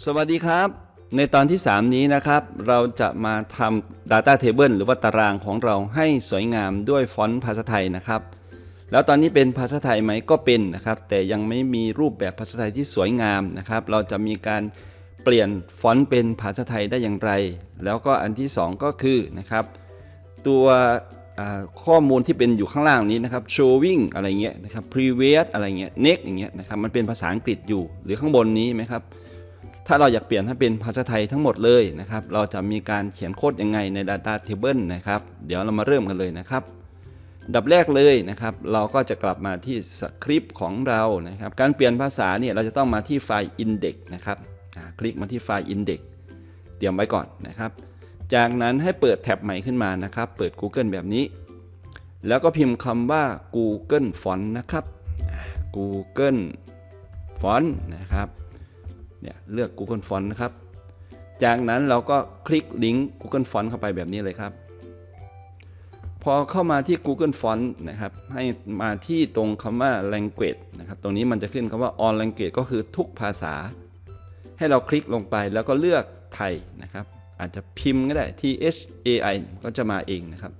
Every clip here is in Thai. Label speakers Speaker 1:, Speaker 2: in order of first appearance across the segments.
Speaker 1: สวัสดีครับ ในตอนที่ 3 นี้นะครับ เราจะมาทำ Data Table หรือว่าตารางของเราให้สวยงามด้วยฟอนต์ภาษาไทยนะครับ แล้วตอนนี้เป็นภาษาไทยไหมก็เป็นนะครับ แต่ยังไม่มีรูปแบบภาษาไทยที่สวยงามนะครับ เราจะมีการเปลี่ยนฟอนต์เป็นภาษาไทยได้อย่างไร แล้วก็อันที่ 2 ก็คือนะครับ ตัวข้อมูลที่เป็นอยู่ข้างล่างนี้นะครับ showing อะไรเงี้ยนะครับ previous อะไรเงี้ย next อย่างเงี้ยนะครับ มันเป็นภาษาอังกฤษอยู่ หรือข้างบนนี้ไหมครับ ถ้าเราอยากเปลี่ยนให้เป็นภาษาไทยทั้งหมดเลยนะครับ เราจะมีการเขียนโค้ดยังไงใน Data Table นะครับ เดี๋ยวเรามาเริ่มกันเลยนะครับ ดับแรกเลยนะครับ เราก็จะกลับมาที่สคริปต์ของเรานะครับ การเปลี่ยนภาษาเนี่ยเราจะต้องมาที่ไฟล์ index นะครับ คลิกมาที่ไฟล์ index เตรียมไว้ก่อนนะครับ จากนั้นให้เปิดแท็บใหม่ขึ้นมานะครับ เปิด Google แบบนี้ แล้วก็พิมพ์คำว่า Google Font นะครับ Google Font นะครับ เนี่ยเลือก Google Font นะครับ จากนั้นเราก็คลิกลิงก์ Google Font เข้าไปแบบนี้เลยครับ พอเข้ามาที่ Google Font นะครับ ให้มาที่ตรงคำว่า language นะครับ ตรงนี้มันจะขึ้นคำว่า all language ก็คือทุกภาษา ให้เราคลิกลงไปแล้วก็เลือกไทยนะครับ อาจจะพิมพ์ก็ได้ T H A I ก็จะมาเองนะครับ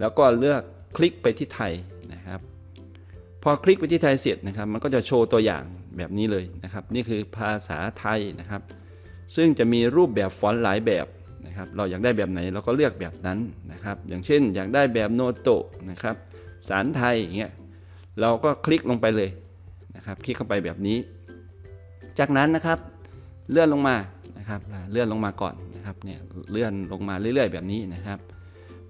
Speaker 1: แล้วก็เลือกคลิกไปที่ไทยนะครับ พอคลิกไปที่ไทยเสร็จนะครับ มันก็จะโชว์ตัวอย่างแบบนี้เลยนะครับ นี่คือภาษาไทยนะครับ ซึ่งจะมีรูปแบบฟอนต์หลายแบบนะครับ เราอยากได้แบบไหนเราก็เลือกแบบนั้นนะครับ อย่างเช่น อยากได้แบบโนโตะนะครับ สารไทยอย่างเงี้ย เราก็คลิกลงไปเลยนะครับ คลิกเข้าไปแบบนี้ จากนั้นนะครับ เลื่อนลงมานะครับ เลื่อนลงมาก่อนนะครับ เนี่ย เลื่อนลงมาเรื่อย ๆ แบบนี้นะครับ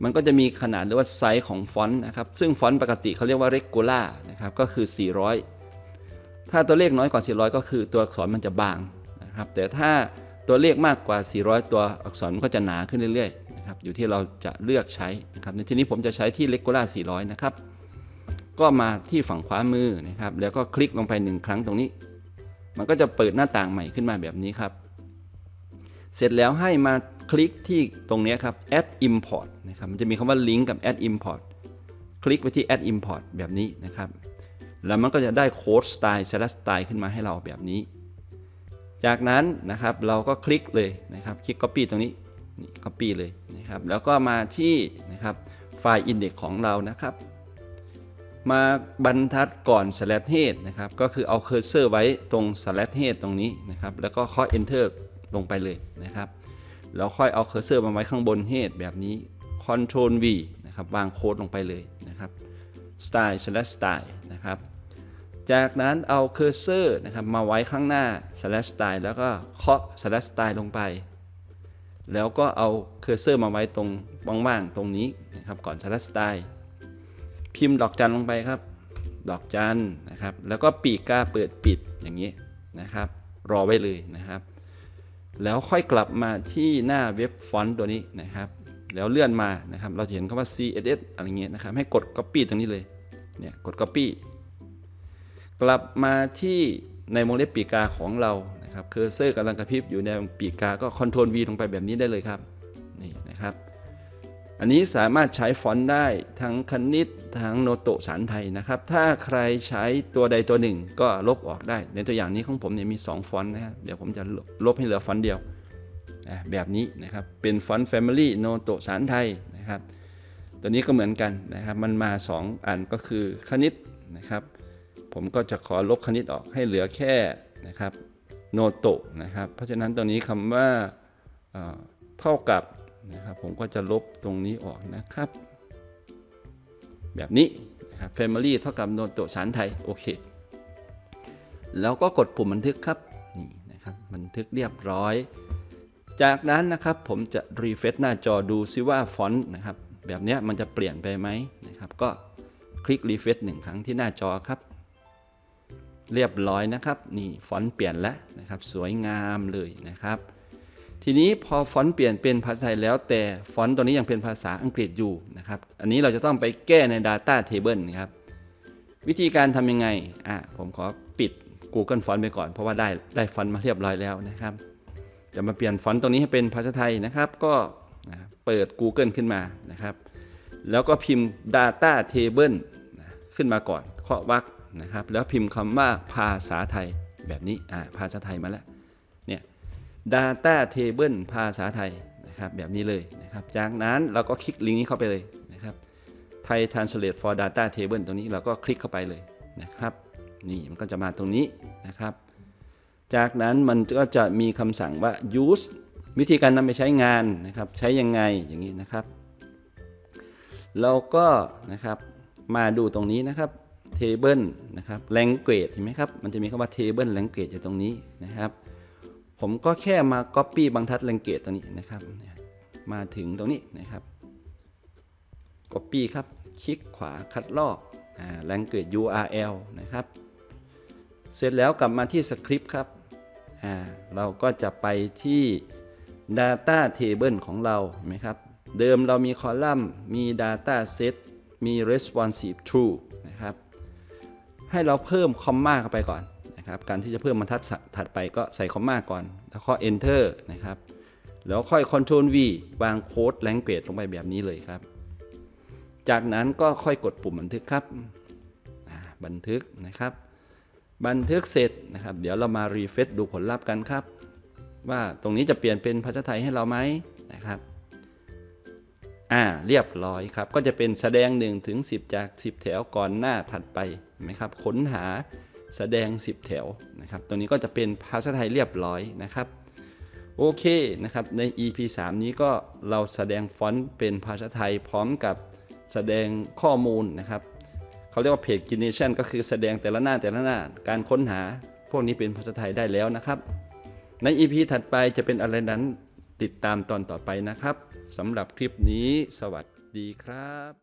Speaker 1: มันก็จะมีขนาดหรือว่าไซส์ของฟอนต์นะครับ ซึ่งฟอนต์ปกติเขาเรียกว่า regular นะครับ ก็คือ 400 ถ้าตัวเลขน้อยกว่า 400 ก็คือตัวอักษรมันจะบางนะครับ แต่ถ้าตัวเลขมากกว่า 400 ตัวอักษรมันก็จะหนาขึ้นเรื่อยๆนะครับ อยู่ที่เราจะเลือกใช้นะครับ ในที่นี้ผมจะใช้ที่ regular 400 นะครับ ก็มาที่ฝั่งขวามือนะครับ แล้วก็คลิกลงไปหนึ่งครั้งตรงนี้ มันก็จะเปิดหน้าต่างใหม่ขึ้นมาแบบนี้ครับ เสร็จแล้วให้มา คลิกที่ตรงนี้ครับ add import นะครับ มันจะมีคำว่า link กับ add import คลิกไปที่ add import แบบนี้นะครับ แล้วมันก็จะได้โค้ดสไตล์ slash style ขึ้นมาให้เราแบบนี้ จากนั้นนะครับเราก็คลิกเลยนะครับ คลิก copy ตรงนี้นี่ copy เลยนะครับ แล้วก็มาที่นะครับไฟล์ index ของเรานะครับ มาบรรทัดก่อน slash head นะครับ ก็คือเอาเคอร์เซอร์ไว้ตรง slash head ตรงนี้นะครับ แล้วก็เคาะ enter ลงไปเลยนะครับ แล้วค่อยเอาเคอร์เซอร์มาไว้ข้างบน head แบบนี้ control V นะครับวางโค้ดลงไปเลยนะครับ style slash style นะครับ จากนั้นเอาเคอร์เซอร์นะครับมาไว้ข้างหน้า slash style แล้วก็เคาะ slash style ลงไป แล้วก็เอาเคอร์เซอร์มาไว้ตรงว่างๆตรงนี้นะครับก่อน slash style พิมพ์ดอกจันลงไปครับ ดอกจันนะครับ แล้วก็ปีกกาเปิดปิดอย่างนี้นะครับ รอไว้เลยนะครับ แล้วค่อยกลับมาที่หน้าเว็บฟอนต์ตัวนี้นะครับ แล้วเลื่อนมานะครับ เราจะเห็นคำว่า CSS อะไรเงี้ยนะครับ ให้กด Copy ตรงนี้เลย เนี่ยกด Copy กลับมาที่ในวงเล็บปีกาของเรานะครับ เคอร์เซอร์กำลังกระพริบอยู่ในปีกกาก็ Ctrl V ลงไปแบบนี้ได้เลยครับ นี่นะครับ อันนี้สามารถใช้ฟอนต์ได้ทั้งคณิตทั้งโนโตสารไทยนะครับ ถ้าใครใช้ตัวใดตัวหนึ่งก็ลบออกได้ ในตัวอย่างนี้ของผมเนี่ยมี 2 ฟอนต์นะครับเดี๋ยวผมจะลบให้เหลือฟอนต์เดียวแบบนี้นะครับ เป็นฟอนต์ Family โนโตสารไทยนะครับ ตัวนี้ก็เหมือนกันนะครับ มันมา 2 อันก็คือคณิตนะครับ ผมก็จะขอลบคณิตออกให้เหลือแค่นะครับโนโตนะครับ เพราะฉะนั้นตรงนี้คำว่าเท่ากับ นะครับ ผมก็จะลบตรงนี้ออกนะครับ แบบนี้นะครับ Family เท่ากับโนโตสารไทย โอเค แล้วก็กดปุ่มบันทึกครับ นี่นะครับ บันทึกเรียบร้อย จากนั้นนะครับผมจะรีเฟซหน้าจอดูซิว่าฟอนต์นะครับ แบบนี้มันจะเปลี่ยนไปไหมนะครับ ก็คลิกรีเฟซหนึ่งครั้งที่หน้าจอครับเรียบร้อยนะครับ นี่ฟอนต์เปลี่ยนแล้วนะครับ สวยงามเลยนะครับ ทีนี้พอฟอนต์เปลี่ยนเป็นภาษาไทยแล้วแต่ฟอนต์ตัวนี้ยังเป็นภาษาอังกฤษอยู่นะครับ อันนี้เราจะต้องไปแก้ใน Data Table นะครับ วิธีการทำยังไง อะ ผมขอปิด Google Font ไปก่อน เพราะว่าได้ได้ฟอนต์มาเรียบร้อยแล้วนะครับ จะมาเปลี่ยนฟอนต์ตรงนี้ให้เป็นภาษาไทยนะครับ ก็นะเปิด Google ขึ้นมานะครับ แล้วก็พิมพ์ Data Table นะขึ้นมาก่อนเคาะวรรคนะครับ แล้วพิมพ์คำว่าภาษาไทยแบบนี้ อ่าภาษาไทยมาแล้ว เนี่ย Data Table ภาษาไทยนะครับแบบนี้เลยนะครับจากนั้นเราก็คลิกลิงก์นี้เข้าไปเลยนะครับไทย Translate for Data Table ตรงนี้เราก็คลิกเข้าไปเลยนะครับนี่มันก็จะมาตรงนี้นะครับ จากนั้นมันก็จะมีคำสั่งว่า use วิธีการนำไปใช้งานนะครับใช้ยังไงอย่างนี้นะครับ เราก็นะครับมาดูตรงนี้นะครับ table นะครับ language เห็นไหมครับ มันจะมีคำว่า table language อยู่ตรงนี้นะครับ ผมก็แค่มา copy บรรทัด language ตรงนี้นะครับ มาถึงตรงนี้นะครับ copy ครับ คลิกขวาคัดลอกอ่า language URL นะครับ เสร็จแล้วกลับมาที่สคริปต์ครับอ่าเราก็จะไปที่ Data Table ของเราเห็นไหมครับ เดิมเรามีคอลัมน์ มี Data Set มี Responsive True นะครับ ให้เราเพิ่มคอมมาเข้าไปก่อน นะครับ การที่จะเพิ่มบรรทัดถัดไปก็ใส่คอมมาก่อน แล้วก็ Enter นะครับ แล้วค่อย Ctrl V วางโค้ด language ลงไปแบบนี้เลยครับ จากนั้นก็ค่อยกดปุ่มบันทึกครับ บันทึกนะครับ บันทึกเสร็จนะครับ เดี๋ยวเรามารีเฟซดูผลลัพธ์กันครับ ว่าตรงนี้จะเปลี่ยนเป็นภาษาไทยให้เราไหมนะครับอ่าเรียบร้อยครับ ก็จะเป็นแสดง1ถึง10 จาก 10 แถวก่อนหน้าถัดไปไหมครับ ค้นหา แสดง 10 แถวนะครับ ตรงนี้ก็จะเป็นภาษาไทยเรียบร้อยนะครับ โอเคนะครับ ใน EP 3 นี้ก็เราแสดงฟอนต์เป็นภาษาไทยพร้อมกับแสดงข้อมูลนะครับเขาเรียกว่าเพจกินเนชันก็คือแสดงแต่ละหน้าแต่ละหน้าการค้นหา พวกนี้เป็นภาษาไทยได้แล้วนะครับ ใน EP ถัดไปจะเป็นอะไรนั้นติดตามตอนต่อไปนะครับสำหรับคลิปนี้ สวัสดีครับ